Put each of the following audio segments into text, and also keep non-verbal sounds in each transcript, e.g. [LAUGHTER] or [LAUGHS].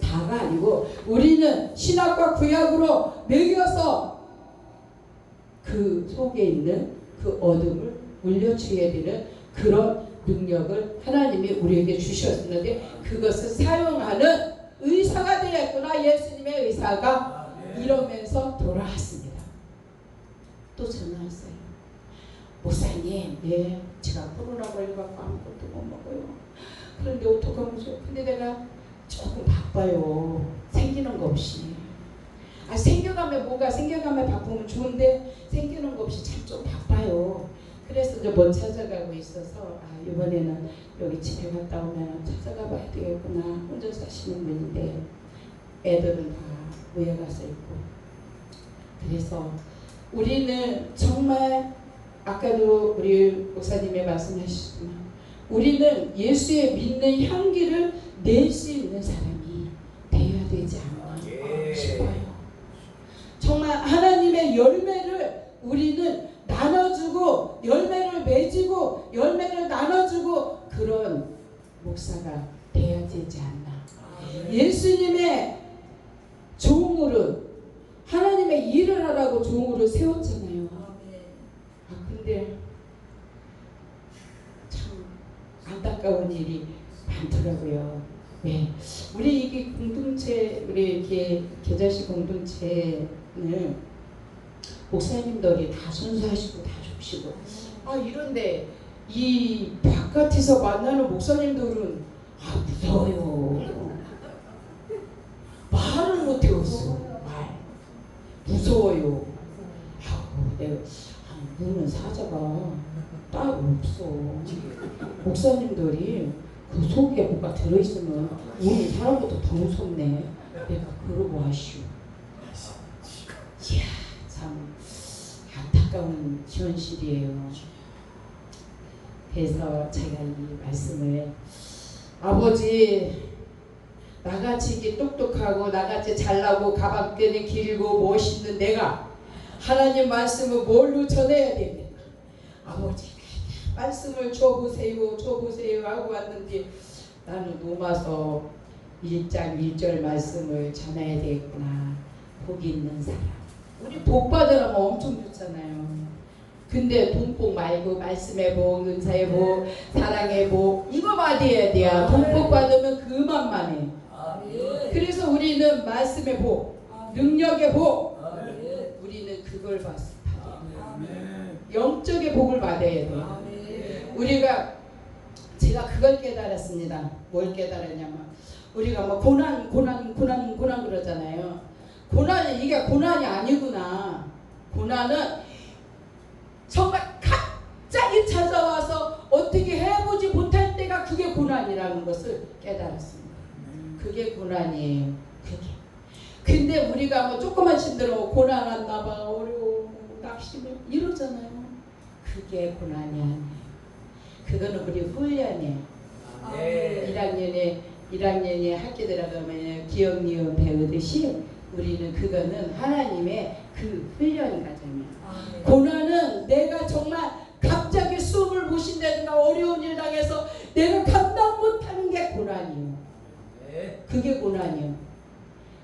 다가 아니고 우리는 신학과 구약으로 매겨서 그 속에 있는 그 어둠을 물려줘야 되는 그런 능력을 하나님이 우리에게 주셨는데 그것을 사용하는 의사가 되었구나 예수님의 의사가 이러면서 돌아왔습니다. 또 전화했어요. 목사님, 예, 제가 코로나 걸려갖고 아무것도 못 먹어요. 그런데 어떡하면 좋아? 근데 내가 조금 바빠요. 생기는 거 없이. 아, 생겨가면 뭐가 생겨가면 바쁘면 좋은데 생기는 거 없이 참 좀 바빠요. 그래서 이제 못 찾아가고 있어서 아, 이번에는 여기 집에 갔다 오면 찾아가 봐야 되겠구나. 혼자 사시는 분인데 애들은 다 모여 가서 있고. 그래서 우리는 정말 아까도 우리 목사님이 말씀하셨지만 우리는 예수의 믿는 향기를 낼 수 있는 사람이 되어야 되지 않나 예. 싶어요. 정말 하나님의 열매를 우리는 나눠주고 열매를 맺고 열매를 나눠주고 그런 목사가 되어야 되지 않나. 예수님의 종으로 하나님의 일을 하라고 종으로 세웠잖아요. 아 근데 참 안타까운 일이 많더라고요. 네, 우리 이게 공동체 우리 이렇게 겨자씨 공동체는 목사님들이 다 순수하시고 다 좋으시고 아 이런데 이 바깥에서 만나는 목사님들은 아 무서워요. 말을 못 해웠어. 말 무서워요. 아우 내가 아, 무는 사자가 따로 없어. 목사님들이 그 속에 뭐가 들어있으면 우리 사람보다 더 무섭네. 내가 그러고 하시오. 이야 참 안타까운 현실이에요. 그래서 제가 이 말씀을 아버지 나같이 똑똑하고 나같이 잘나고 가방끈이 길고 멋있는 내가 하나님 말씀을 뭘로 전해야 됩니까? 아버지 말씀을 줘보세요 줘보세요 하고 왔는데 나는 노마서 1장 1절 말씀을 전해야 되겠구나. 복이 있는 사람. 우리 복 받으라면 엄청 좋잖아요. 근데 돈복 말고 말씀의 복, 은사의 복, 사랑의 복 이거 받아야 돼요. 돈복 받으면 그만만 해 그래서 우리는 말씀의 복, 능력의 복 그걸 돼요 영적의 복을 받아야 돼요 우리가 제가 그걸 깨달았습니다. 뭘 깨달았냐면 우리가 뭐 고난 고난 고난 고난 그러잖아요. 고난이 이게 고난이 아니구나. 고난은 정말 갑자기 찾아와서 어떻게 해보지 못할 때가 그게 고난이라는 것을 깨달았습니다. 그게 고난이에요. 그게. 근데 우리가 뭐 조그만 힘들어 고난 왔나 봐 어려워 낙심을 이러잖아요. 그게 고난이 아니에요. 그거는 우리 훈련이에요. 1학년에 1학년에 학교 들어가면 기억 니은 배우듯이 우리는 그거는 하나님의 그 훈련 과정이에요. 고난은 내가 정말 갑자기 숨을 못 쉰다든가 어려운 일 당해서 내가 감당 못하는 게 고난이에요. 그게 고난이에요.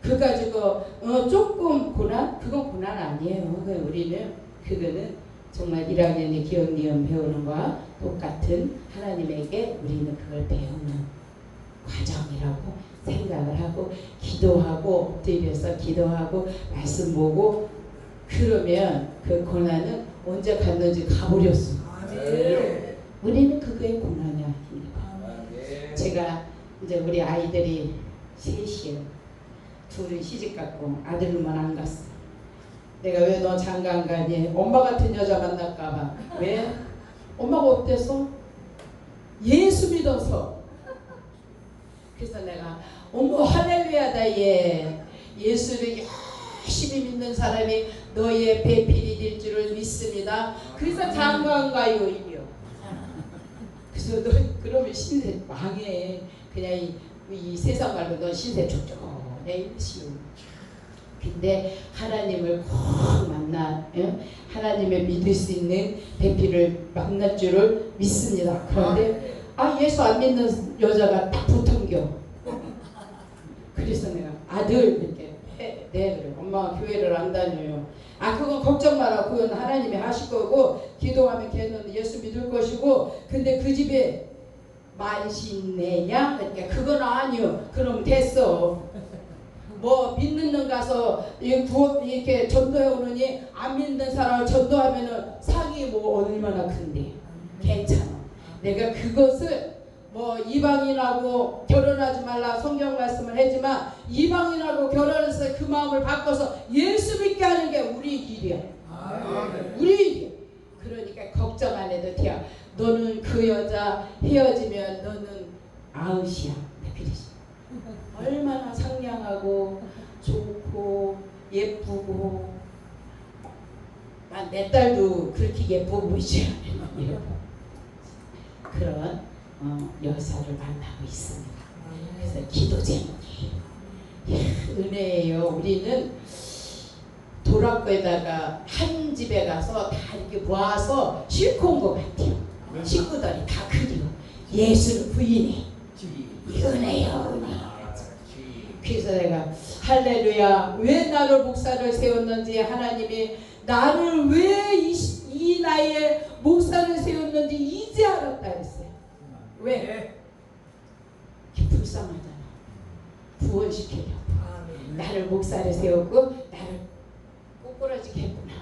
그 가지고 어, 조금 고난 그건 고난 아니에요. 그 우리는 그거는 정말 1학년에 기억 니은 배우는 거와 똑같은 하나님에게 우리는 그걸 배우는 과정이라고 생각을 하고 기도하고 엎드려서 기도하고 말씀 보고 그러면 그 고난은 언제 갔는지 가버렸어. 우리는 그거의 고난이 아닙니다. 제가 이제 우리 아이들이 셋이에요. 둘은 시집 갔고 아들만 안 갔어. 내가 왜 너 장가 안 가니? 엄마 같은 여자 만날까봐. 왜? 엄마가 어때서? 예수 믿어서. 그래서 내가 어머 할렐루야다 얘. 예수를 열심히 믿는 사람이 너의 배필이 될 줄을 믿습니다. 그래서 장가 안 가요 이요. 그래서 너 그러면 신세 망해. 그냥 이, 이 세상 말고 너 신세 촉촉 해 시오. 근데 하나님을 꼭 만나 예? 하나님의 믿을 수 있는 배필을 만날 줄을 믿습니다. 그런데 아 예수 안 믿는 여자가 딱 붙은겨. 그래서 내가 아들 이렇게 해, 네 그래 엄마가 교회를 안 다녀요 아 그건 걱정 마라 그건 하나님이 하실 거고 기도하면 걔는 예수 믿을 것이고 근데 그 집에 만신내냐 그러니까 그건 아니요 그럼 됐어 뭐 믿는 놈 가서 이렇게 전도해 오느니 안 믿는 사람을 전도하면은 상이 뭐 얼마나 큰데 괜찮아 내가 그것을 뭐 이방인하고 결혼하지 말라 성경 말씀을 했지만 이방인하고 결혼해서 그 마음을 바꿔서 예수 믿게 하는 게 우리 길이야. 우리. 그러니까 걱정 안 해도 돼요. 너는 그 여자 헤어지면 너는 아웃이야. 얼마나 상냥하고 좋고 예쁘고 난내 딸도 그렇게 예뻐 보이지 않아요. [LAUGHS] 그런 어, 여사를 만나고 있습니다. 그래서 기도 제목이 은혜예요. 우리는 도락거에다가 한 집에 가서 다 이렇게 모아서 싣고 온 것 같아요. 식구들이 다 그리워. 예수를 부인해. 이 은혜요, 은혜. 그래서 내가 할렐루야 왜 나를 목사를 세웠는지 하나님이 나를 왜이 나이에 목사를 세웠는지 이제 알았다 했어요. 왜? 불쌍하잖아. 구원시키려고. 나를 목사를 세웠고 나를 꼬꾸라지게 했구나.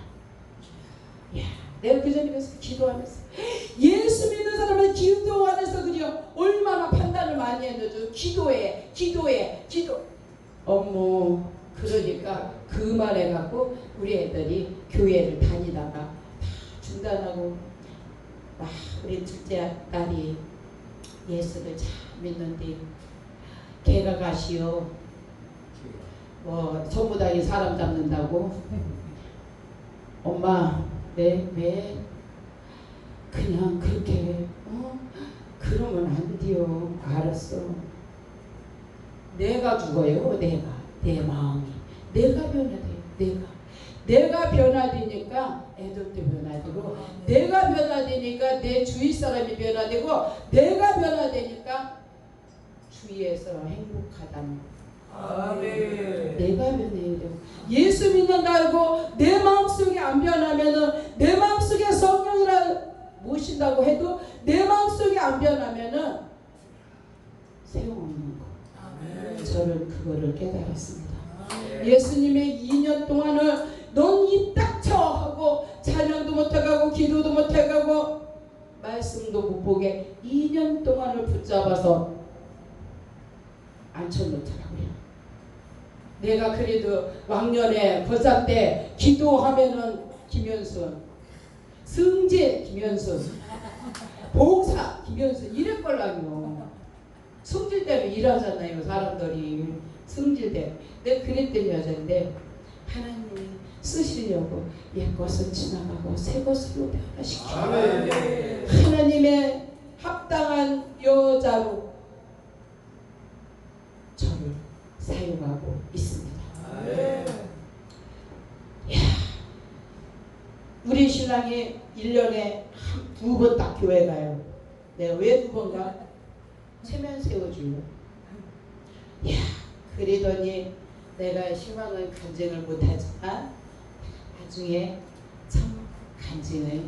야, 내가 그 전에 가서 기도하면서 예수 믿는 사람은 기도 안에서 그려 얼마나 판단을 많이 했는지 기도해, 기도해, 기도. 어머, 그러니까 그만 해갖고 우리 애들이 교회를 다니다가 다 중단하고 와, 우리 둘째 딸이 예수를 잘 믿는데 걔가 가시오. 뭐 전부 다이 사람 잡는다고? 엄마 왜 왜? 그냥 그렇게 어? 그러면 안 돼요. 알았어 내가 죽어요? 내가 내 마음이. 내가 변화돼요 내가. 내가 변화되니까 애들도 변화되고 내가 변화되니까 내 주위 사람이 변화되고 내가 변화되니까 주위에서 행복하다는 아멘. 내가 변해야 되고 예수 믿는다고 내 마음속에 안 변하면은 내 마음속에 성령이라 모신다고 해도 내 마음속에 안 변하면은 소용없는. 저는 그거를 깨달았습니다. 예수님의 2년 동안을 넌입 닥쳐 하고 찬양도 못해가고 기도도 못해가고 말씀도 못 보게 2년 동안을 붙잡아서 앉혀놓더라고요. 내가 그래도 왕년에 거사 때 기도하면은 김현순, 승재 김현순, 봉사 김현순 이랬걸랑요. 승질 때문에 일하잖아요 사람들이 승질 때. 내가 그랬던 여자인데 하나님이 쓰시려고 옛 것은 지나가고 새 것으로 변화시키고 아멘. 하나님의 합당한 여자로 저를 사용하고 있습니다. 아멘. 우리 신랑이 1년에 두 번 딱 교회 가요. 내가 왜 두 번 가? 체면 세워주려. 야, 그러더니 내가 희망은 간증을 못하지만 나중에 참 간증을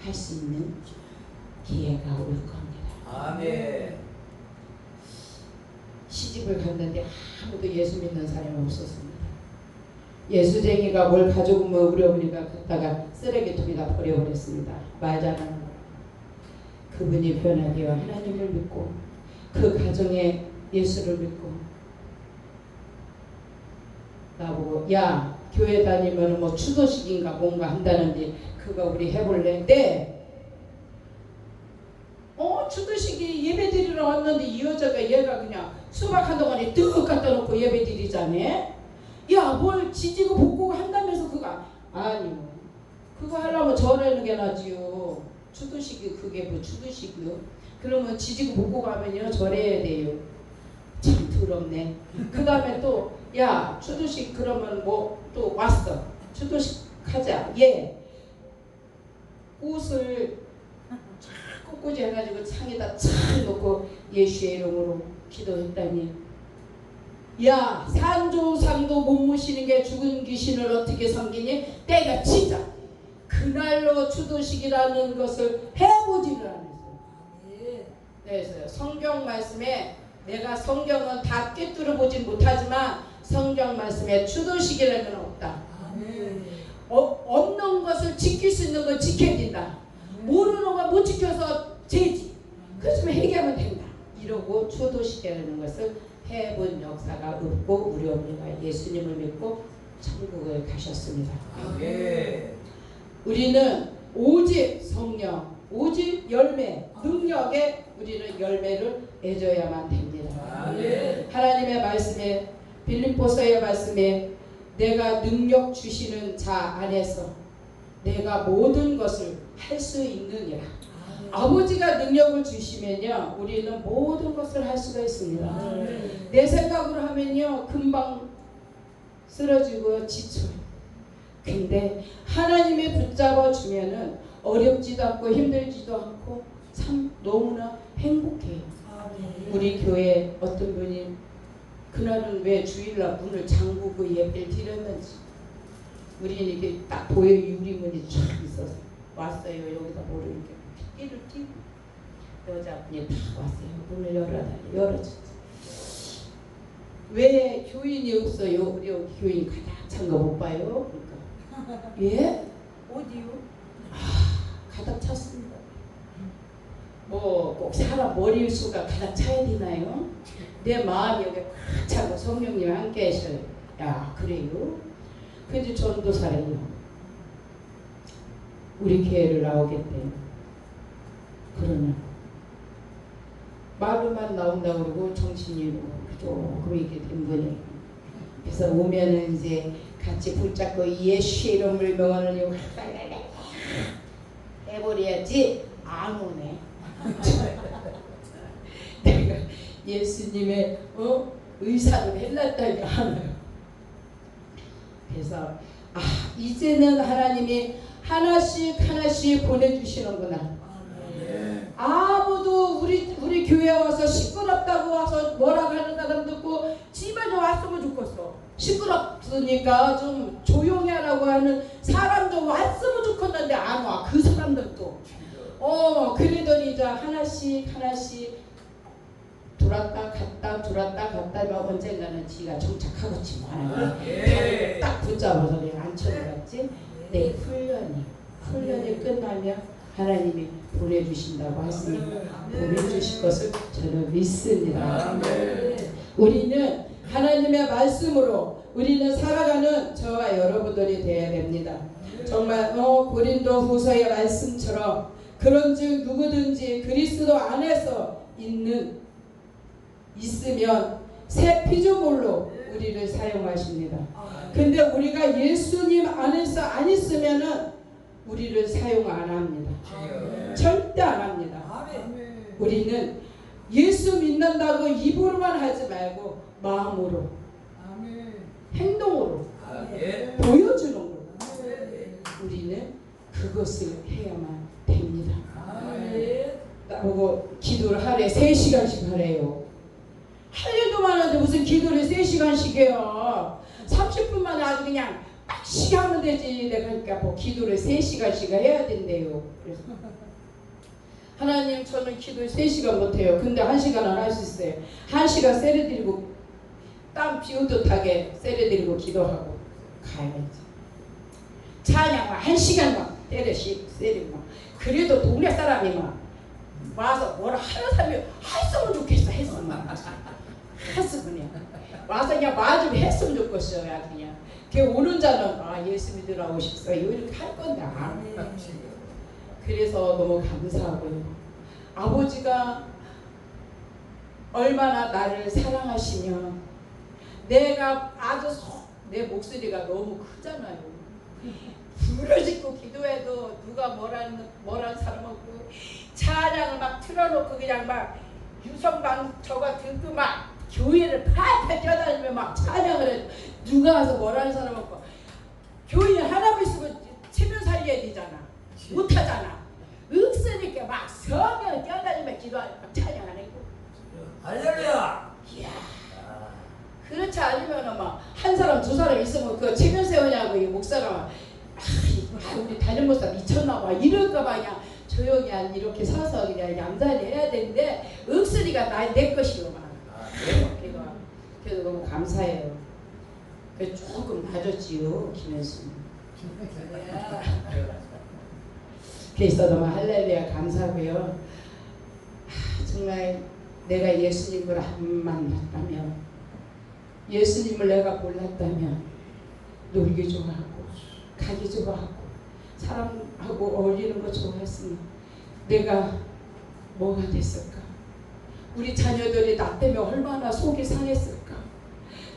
할 수 있는 기회가 올 겁니다. 아멘. 시집을 갔는데 아무도 예수 믿는 사람이 없었습니다. 예수쟁이가 뭘 가져오면 우리 어머니가 갖다가 쓰레기통에다 버려버렸습니다. 말자는 그분이 변화되어 하나님을 믿고 그 가정에 예수를 믿고 나보고 야 교회 다니면 뭐 추도식인가 뭔가 한다는데 그거 우리 해볼래? 네. 어 추도식이 예배 드리러 왔는데 이 여자가 얘가 그냥 수박 한 덩어리 뜩 갖다 놓고 예배 드리자네. 야뭘 지지고 볶고 한다면서 그거 아니 뭐 그거 하려면 절하는 게 나지요. 추도식이 그게 뭐 추도식이요? 그러면 지지고 볶고 가면요 절해야 돼요. 참 더럽네. 그 다음에 또 야 추도식 그러면 뭐 또 왔어. 추도식 하자. 예. 꽃을 꿋꿋이 해가지고 창에다 착 놓고 예수의 이름으로 기도했다니 야 산조상도 못 모시는 게 죽은 귀신을 어떻게 섬기니? 때가 진짜 그날로 추도식이라는 것을 해보지를 않 그래서 성경 말씀에 내가 성경은 다 꿰뚫어 보진 못하지만 성경 말씀에 추도식이라는 건 없다. 어, 없는 것을 지킬 수 있는 걸 지켜야 된다. 모르는 걸 못 지켜서 죄지. 그렇지만 회개하면 된다. 이러고 추도식이라는 것을 해본 역사가 없고 우리 어머니가 예수님을 믿고 천국을 가셨습니다. 예. 우리는 오직 성령, 오직 열매, 능력에 우리는 열매를 맺어야만 됩니다. 하나님의 말씀에 빌립보서의 말씀에 내가 능력 주시는 자 안에서 내가 모든 것을 할 수 있느니라. 아버지가 능력을 주시면요, 우리는 모든 것을 할 수가 있습니다. 내 생각으로 하면요, 금방 쓰러지고 지쳐요. 근데 하나님이 붙잡아 주면은 어렵지도 않고 힘들지도 않고 참 너무나 행복해요. 우리 교회 어떤 분이 그날은 왜 주일날 문을 잠그고 예배를 드렸는지 우리는 이게 딱 보여 유리문이 쫙 있어서 왔어요. 여기다 모르니까 끼를 끼고 여자분이 다 왔어요. 문을 열어달라 열어줬지. 왜 교인이 없어요? 우리 교인 가득 찬 거 못 봐요? 그러니까. [LAUGHS] 예? 어디요 가득 찼습니다. 뭐 꼭 사람 머리 수가 가득 차야 되나요? 내 마음이 여기 꽉 차고 성령님 함께 하셔요. 야 그래요? 근데 전도사래요. 우리 교회를 나오겠대요. 그러냐? 말로만 나온다 그러고 정신이 조금 이렇게 된 거예요. 그래서 오면은 이제 같이 붙잡고 예수 이름을 명하는 해버려야지 안 오네. [LAUGHS] 내가 예수님의 어? 의사를 해놨다니 안 와요. 그래서 아 이제는 하나님이 하나씩 하나씩 보내주시는구나. 예. 아무도 우리 우리 교회 와서 시끄럽다고 와서 뭐라고 하는 사람 듣고 집에 좀 왔으면 좋겠어. 시끄럽으니까 좀 조용히 하라고 하는 사람 좀 왔으면 좋겠는데 안 와. 그 사람들도. 어 그러더니 이제 하나씩 하나씩 돌았다 갔다 돌았다 갔다 막 언젠가는 지가 정착하겠지 뭐 하나님 예. 딱 붙잡아서 내가 앉혀놨지 내 훈련이 훈련이 끝나면 하나님이 보내주신다고 했으니까 보내주실 것을 저는 믿습니다. 우리는 하나님의 말씀으로 우리는 살아가는 저와 여러분들이 되어야 됩니다. 정말 어, 고린도 후서의 말씀처럼 그런즉 누구든지 그리스도 안에서 있는 있으면 새 피조물로 우리를 사용하십니다. 근데 우리가 예수님 안에서 안 있으면은 우리를 사용 안 합니다. 절대 안 합니다. 우리는 예수 믿는다고 입으로만 하지 말고 마음으로 행동으로 예. 보여주는 거. 우리는 그것을 해야만 됩니다. 나보고 기도를 하래 3시간씩 하래요. 할 일도 많은데 무슨 기도를 3시간씩 해요. 30분 만에 아주 그냥 빡시게 하면 되지. 내가 그러니까 뭐 기도를 3시간씩 해야 된대요. 그래서 하나님 저는 기도 3시간 못해요. 근데 1시간은 할 수 있어요. 1시간 세례 드리고 땀 비오듯하게 세례드리고 기도하고 가야지. 찬양만 1시간만 때려씩 세리고. 그래도 동네 사람이 막 와서 뭐라 하는 사람이 했으면 좋겠어 했으면. [LAUGHS] 했으면 와서 그냥 말좀 했으면 좋겠어요 그냥. 걔 오는 자는 아 예수 믿으러 오셨어요. 이렇게 할 건데 안 해. 그래서 너무 감사하고요. 아버지가 얼마나 나를 사랑하시며 내가 아주 속- 내 목소리가 너무 크잖아요. 짓고 기도해도 누가 뭐라는 뭐라는 사람 없고 찬양을 막 틀어놓고 그냥 막 유성방 저가 듣고 막 교회를 팔팔 뛰어다니면 막 찬양을 해 누가 와서 뭐라는 사람 없고. 교회 하나만 있으면 체면 살려야 되잖아. 못하잖아. 없으니까 막 성경 뛰어다니면 기도하고 막 찬양하는 거 할렐루야. 이야 그렇지 않으면은 막한 사람 두 사람 있으면 그 체면 세우냐고 이 목사가 막 아, 아, 우리 다른 목사 미쳤나 봐. 이럴까 봐 그냥 조용히 한 이렇게 서서 그냥 얌전히 해야 되는데 억소리가 나, 내 것이요. 막. 아, 네. 그래서 너무 감사해요. 그 조금 낮았지요 김현수 [LAUGHS] 그래서 너무 할렐루야 감사하고요. 아, 정말 내가 예수님을 안 만났다면 예수님을 내가 몰랐다면 놀기 좋아하고 가기 좋아하고 사람하고 어울리는 거 좋아했으면 내가 뭐가 됐을까? 우리 자녀들이 나 때문에 얼마나 속이 상했을까?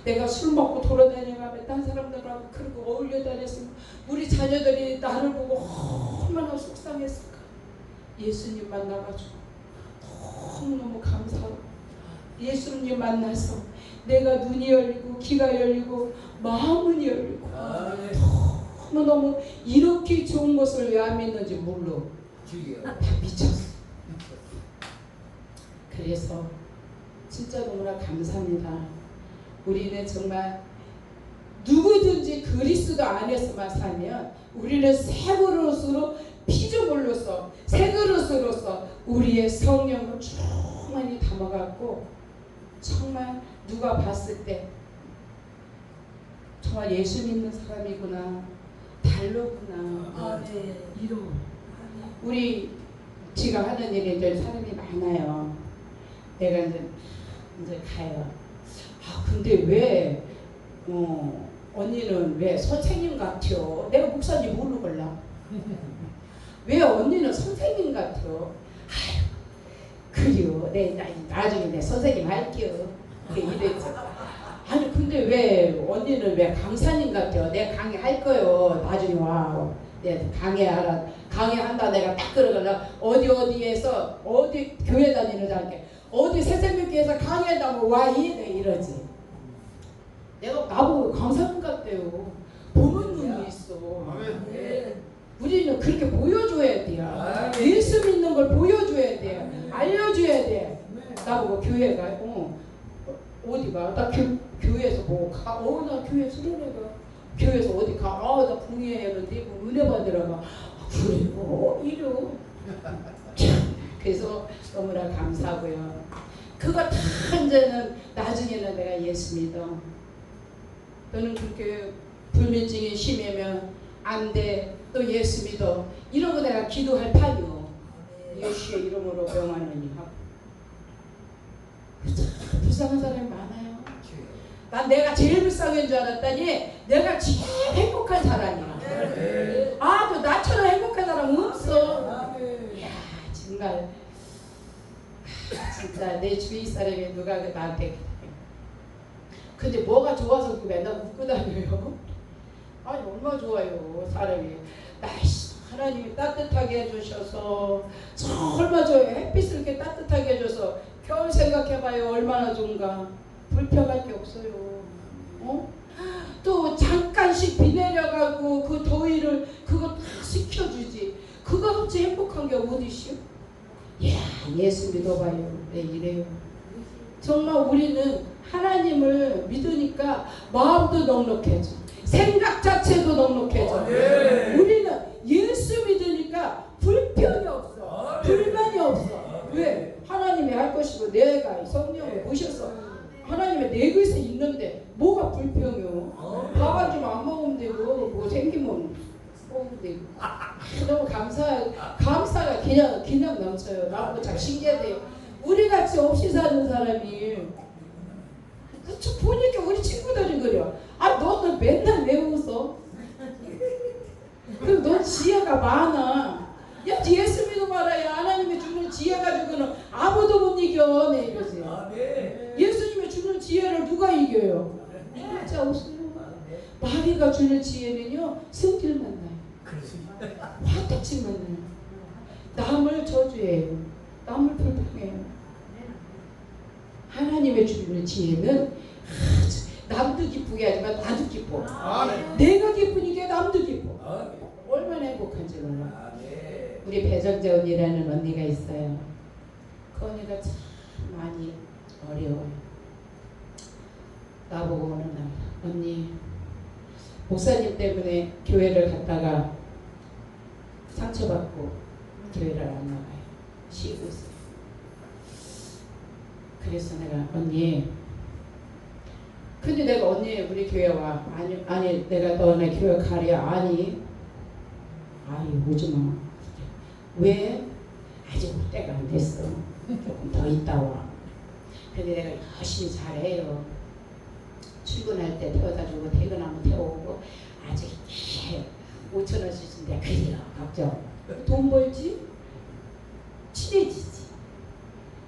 내가 술 먹고 돌아다니면 딴 사람들하고 그러고 어울려 다녔으면 우리 자녀들이 나를 보고 얼마나 속상했을까? 예수님 만나가지고 너무너무 감사하고 예수님 만나서 내가 눈이 열리고 귀가 열리고 마음은 열리고 아, 네. 너무너무 이렇게 좋은 것을 왜 안 믿는지 몰라 주여. 다 미쳤어 그래서 진짜 너무나 감사합니다 우리는 정말 누구든지 그리스도 안에서만 살면 우리는 새 그릇으로 피조물로서 새 그릇으로서 우리의 성령을 충만히 담아갖고 정말 누가 봤을 때 정말 예수 믿는 사람이구나 달로구나 아, 이러 우리 지가 하는 일에 이제 사람이 많아요. 내가 이제 이제 가요. 아 근데 왜 어, 언니는 왜 선생님 같아요? 내가 목사인지 모르걸라. [LAUGHS] 왜 언니는 선생님 같아요? 그래요. 내 나- 나중에 내 선생님 할게요. 이랬죠. 아니 근데 왜 언니는 왜 강사님 같아요? 내가 강의 할 거요. 나중에 와. 내가 강의하라. 강의한다 내가 딱 그러거나 어디 어디에서 어디 교회 다니는 자께 어디 새생명교회에서 강의한다면 와이 내 이러지. 내가 나보고 강사님 같대요. 보는 눈이 있어. 네. 우리는 그렇게 보여줘야 돼요. 아, 예수 믿는 걸 보여줘야 돼요. 알려줘야 돼. 나보고 교회 가. 어. 어디 가? 나 교, 교회에서 뭐 가? 어, 나 교회 수련회가. 교회에서 어디 가? 아, 나 붕해하는데 뭐 은혜 받으러 가. 아, 그래? 어, 이러. 참, 그래서 너무나 감사하고요. 그거 다 이제는 나중에는 내가 예수 믿어. 너는 그렇게 불면증이 심하면 안 돼. 또 예수 믿어. 이러고 내가 기도할 판이요. 예수의 이름으로 병하느니 하고. 참 불쌍한 사람이 많아요. 난 내가 제일 불쌍한 줄 알았더니 내가 제일 행복한 사람이야. 네. 아, 또 나처럼 행복한 사람 없어. 아, 네. 이야, 정말 하, 진짜 내 주위 사람이 누가 그 나한테 근데 뭐가 좋아서 그 맨날 웃고 다녀요? 아니 얼마 좋아요 사람이 날씨 하나님이 따뜻하게 해주셔서 얼마 좋아요 햇빛을 이렇게 따뜻하게 해줘서 겨울 생각해봐요. 얼마나 좋은가. 불평할 게 없어요. 어? 또 잠깐씩 비 내려가고 그 더위를 그거 다 식혀주지. 그거 없이 행복한 게 어디시오? 이야 예수 믿어봐요. 네 이래요. 정말 우리는 하나님을 믿으니까 마음도 넉넉해져. 생각 자체도 넉넉해져. 아, 네. 우리는 예수 믿으니까 불평이 없어. 아, 네. 불만이 없어. 아, 네. 왜? 하나님이 할 것이고 내가 성령을 모셔서 하나님의 내 것에 있는데 뭐가 불평이요 아, 밥한 좀안 먹으면 되고 뭐 생기면 먹으면 되고. 아, 너무 감사 감사가 그냥 그냥 넘쳐요. 나보고 참 신기하대요. 우리 같이 없이 사는 사람이 그쵸? 보니까 우리 친구들이 그래요. 아 너는 맨날 왜 웃어 그럼 넌 지혜가 많아. 야 예수 믿어 말아야 하나님이 주는 지혜 가지고는 아무도 못 이겨. 네 이러세요. 아, 네. 예수님이 주는 지혜를 누가 이겨요? 진짜 없어요 마귀가 주는 지혜는요 성질 만나요. 그렇습니다. 화딱지 만나요. 남을 저주해요. 남을 불평해요. 하나님의 주는 지혜는 아주 남도 기쁘게 하지만 나도 기뻐. 아, 네. 내가 기쁘니까 남도 기뻐. 아, 네. 얼마나 행복한지 몰라 아, 네. 우리 배정재 언니라는 언니가 있어요 그 언니가 참 많이 어려워요 나보고 오는 날 언니 목사님 때문에 교회를 갔다가 상처받고 교회를 안 나가요. 쉬고 있어요. 그래서 내가 언니 근데 내가 언니 우리 교회 와 아니 아니 내가 너네 교회 가랴 아니 아니 오지 마. 왜? 아직 올 때가 안 됐어. 조금 더 있다 와. 근데 내가 열심히 잘해요. 출근할 때 태워다 주고 퇴근하면 태워오고 아직 5천 원씩 준대 그래요 걱정 돈 벌지 친해지지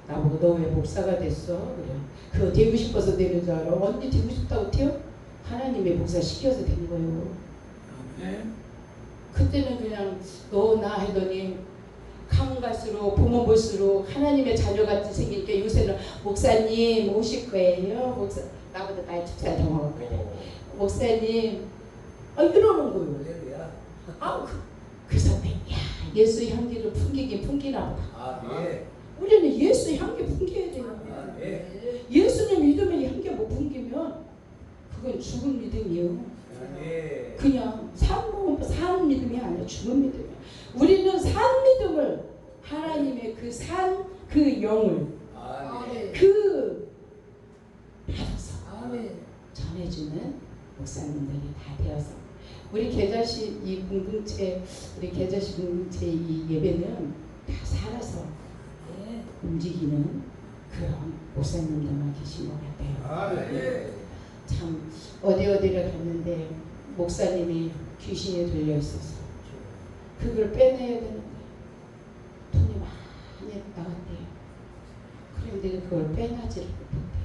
나보고 너 왜 목사가 됐어 그래 그거 되고 싶어서 되는 줄 알아 언니 되고 싶다고 태워 하나님의 목사 시켜서 된 거예요. 그때는 그냥 너 나 하더니 가면 갈수록 보면 볼수록 하나님의 자녀같이 생기니까 요새는 목사님 오실 거예요 목사 나보다 나이 두살 더 먹었거든 목사님 아 이러는 거예요. 아 그, 그래서 내, 야 예수 향기를 풍기긴 풍기나 보다 아멘. 우리는 예수 향기 풍겨야 돼요 아멘. 예수님 믿으면 향기 못 풍기면 그건 죽은 믿음이에요 아멘. 그냥 산, 산 믿음이 아니라 죽은 믿음이에요. 우리는 산 믿음을 하나님의 그 산, 그 영을 아멘. 그 받아서 아멘. 전해주는 목사님들이 다 되어서 우리 계자식 이 공동체 우리 계자식 공동체 이 예배는 다 살아서 네. 움직이는 그런 목사님들만 계신 것 같아요. 아멘. 참 어디 어디를 갔는데 목사님이 귀신에 들려 있어서 그걸 빼내야 되는데 돈이 많이 나갔대요. 그런데 그걸 빼내지를 못했대요.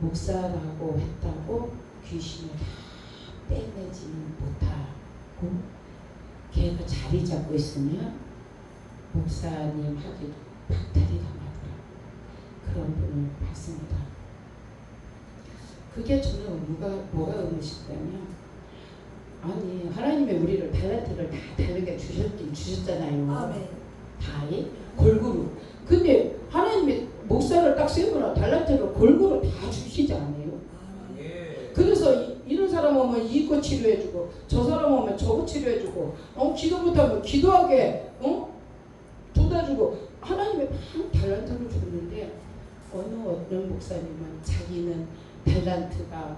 목사라고 했다고 귀신을 다 빼내지는 못하고 걔가 자리 잡고 있으면 목사님 하기도 박탈이 당하더라고요. 그런 분을 봤습니다. 그게 저는 뭐가 뭐가 의무실까요? 아니 하나님의 우리를 달란트를 다 다르게 주셨긴 주셨잖아요. 아멘. 다이 골고루. 근데 하나님이 목사를 딱 세우거나 달란트를 골고루 다 주시지 않아요. 그래서 이, 이런 사람 오면 이거 치료해주고 저 사람 오면 저거 치료해주고 어 기도 못하면 기도하게 어 도와주고 하나님의 많은 달란트를 줬는데 어느 어떤 목사님은 자기는 달란트가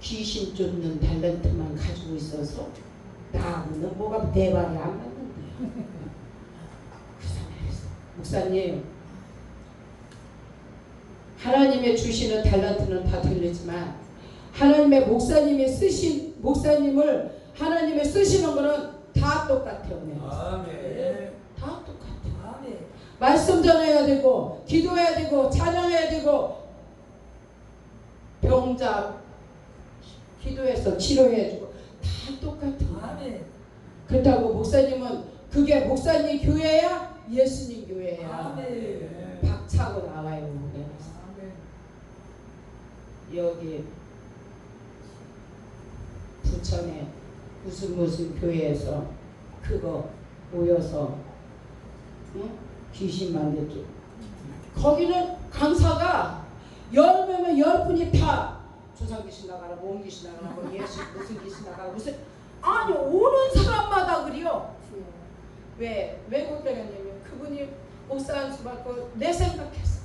귀신 쫓는 달란트만 가지고 있어서 나하고는 뭐가 대발이 안 맞는데요. [LAUGHS] 그래서 그랬어. 목사님 하나님의 주시는 달란트는 다 들리지만 하나님의 목사님이 쓰신 목사님을 하나님의 쓰시는 거는 다 똑같아요. 네. 아멘. 다 똑같아요. 말씀 전해야 되고 기도해야 되고 찬양해야 되고 병자 기도해서 치료해주고 다 똑같아요. 아멘. 그렇다고 목사님은 그게 목사님 교회야 예수님 교회야 아멘. 박차고 나와요. 네. 아멘. 여기 부천에 무슨 무슨 교회에서 그거 모여서 응? 귀신 만들기 거기는 강사가 열 명이면 열 분이 다 조상 귀신 나가라 몸 귀신 나가라 뭐 예수 무슨 귀신 나가라 무슨 아니 오는 사람마다 그래요. 왜? 왜못 되겠냐면 그분이 목사 한수 받고 내 생각했어.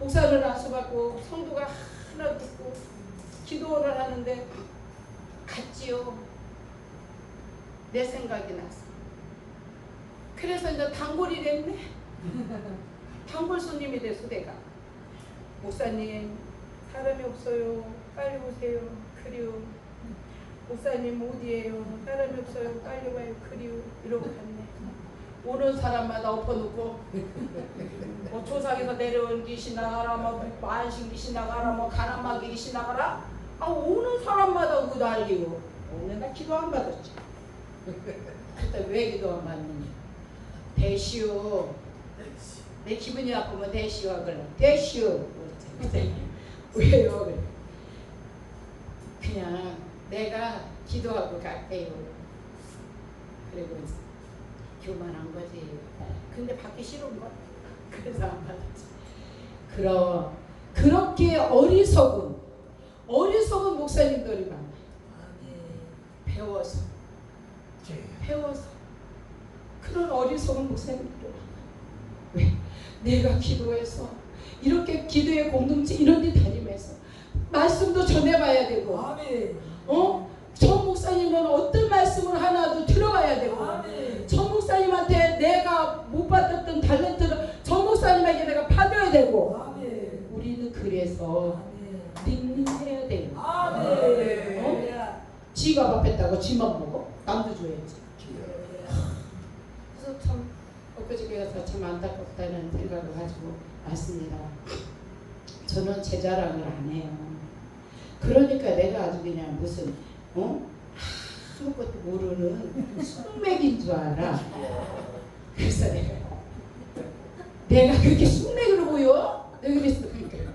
목사를 한수 받고 성도가 하나 듣고 기도를 하는데 갔지요. 내 생각이 났어. 그래서 이제 단골이 됐네 [LAUGHS] 단골 손님이 됐어 내가. 목사님 사람이 없어요. 빨리 오세요. 그리워 목사님 어디에요? 사람이 없어요. 빨리 와요. 그리워 이러고 갔네. 오는 사람마다 엎어놓고. 뭐 조상에서 내려온 귀신 나가라 뭐 만신 귀신 나가라 뭐 가난마귀 귀신 나가라. 아 오는 사람마다 그 난리고. 오늘 나 기도 안 받았지. [LAUGHS] 그때 왜 기도 안 받느냐. 대시오 내 기분이 나쁘면 대시오 하길래 대시오 왜요? 그래. 그냥 내가 기도하고 갈게요. 그리고 교만한 거지. 근데 받기 싫은 거야 그래서 안 받았지. 그러 그렇게 어리석은 어리석은 목사님들이 많아. 배워서 배워서 그런 어리석은 목사님들 왜 내가 기도해서 이렇게 기도의 공동체 이런 데 다니면서 말씀도 전해봐야 되고 아멘. 어? 저 목사님은 어떤 말씀을 하나도 들어봐야 되고 아멘. 저 목사님한테 내가 못 받았던 탤런트를 저 목사님에게 내가 받아야 되고 아멘. 우리는 그래서 닝닝해야 돼요 아멘. 어? 지가 밥했다고 지만 먹어? 남도 줘야지 그래서 참 가서 참 안타깝다는 생각을 가지고 왔습니다. 저는 제 자랑을 안 해요. 그러니까 내가 아주 그냥 무슨 어 아무것도 모르는 숙맥인 줄 알아. 그래서 내가 내가 그렇게 숙맥으로 보여? 내가 그랬어 그러니까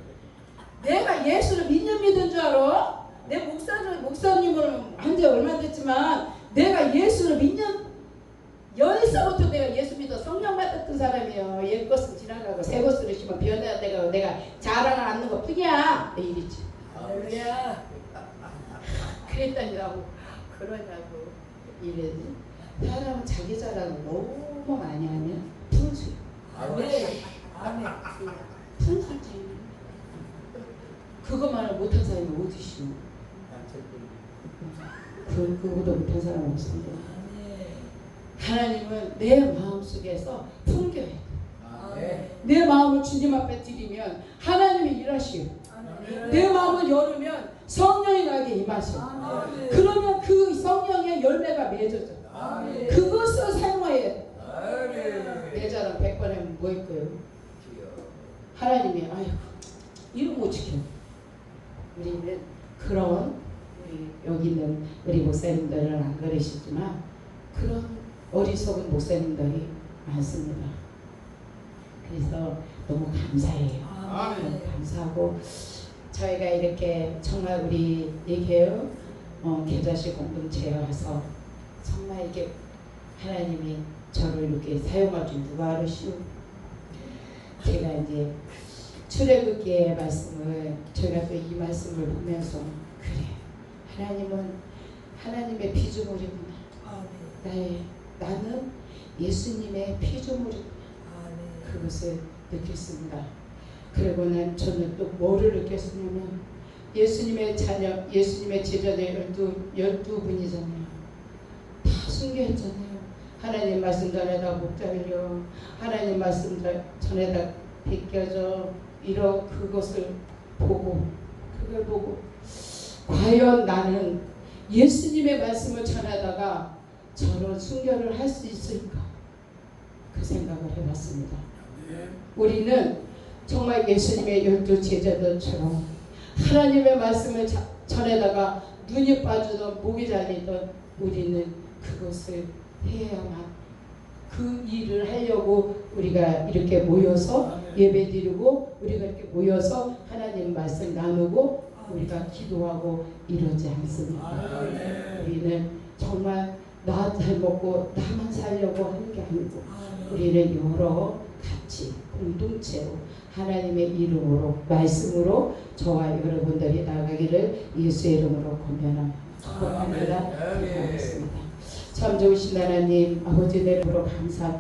내가 예수를 믿는 믿은 줄 알아? 내 목사를 목사님을 한지 얼마 됐지만 내가 예수를 믿는 열서부터 내가 예수 믿어 성령 받았던 사람이에요. 옛 것은 지나가고 새 것으로 심어 변해야 되고 내가 자랑을 않는 것 뿐이야. 내 일이지. 할렐루야. [LAUGHS] 그랬더니 나고 그러냐고 이랬니? 사람은 자기 자랑을 너무 많이 하면 분수 아멘. 아멘. 분수지. 그것만을 못한 사람이 어디시오? 그 그보다 못한 사람 없습니다. 하나님은 내 마음 속에서 풍겨야 돼. 아멘. 내 마음을 주님 앞에 드리면 하나님이 일하시오. 내 마음을 열으면 성령이 나에게 임하시오. 아멘. 그러면 그 성령의 열매가 맺어져. 아멘. 그것을 사용해야 돼. 아멘. 내 자랑 100번 하면 뭐 있고요? 하나님이 아이고 이런 못 지켜. 우리는 그런 우리 여기 있는 우리 목사님들은 안 그러시지만 그런 어리석은 목사님들이 많습니다. 그래서 너무 감사해요. 아멘. 감사하고 저희가 이렇게 정말 우리 이 교육 어, 계좌식 공동체에 와서 정말 이게 하나님이 저를 이렇게 사용할 줄 누가 알으시오? 제가 이제 출애굽기의 말씀을 저희가 또 이 말씀을 보면서 그래 하나님은 하나님의 피조물이구나 나의 나는 예수님의 피조물이구나 아멘. 그것을 느꼈습니다. 그리고 난 저는 또 뭐를 느꼈냐면 예수님의 자녀, 예수님의 제자들 열두 열두 분이잖아요. 다 순교했잖아요. 하나님 말씀 전에다 목자르려 하나님 말씀 전- 전에다 베껴져 이러 그것을 보고 그걸 보고 과연 나는 예수님의 말씀을 전하다가 저런 순교를 할수 있을까 그 생각을 해봤습니다. 우리는 정말 예수님의 열두 제자들처럼 하나님의 말씀을 자- 전에다가 눈이 빠지던 목이 잘리던 우리는 그것을 해야만 그 일을 하려고 우리가 이렇게 모여서 예배 드리고 우리가 이렇게 모여서 하나님 말씀 나누고 우리가 기도하고 이러지 않습니다. 아멘. 우리는 정말 나 잘 먹고 나만 살려고 하는 게 아니고 아멘. 우리는 여러 같이 공동체로 하나님의 이름으로 말씀으로 저와 여러분들이 나가기를 예수의 이름으로 권면합니다. 축복합니다. 아멘. 기도하겠습니다. 참 좋으신 하나님 아버지 내 보러 감사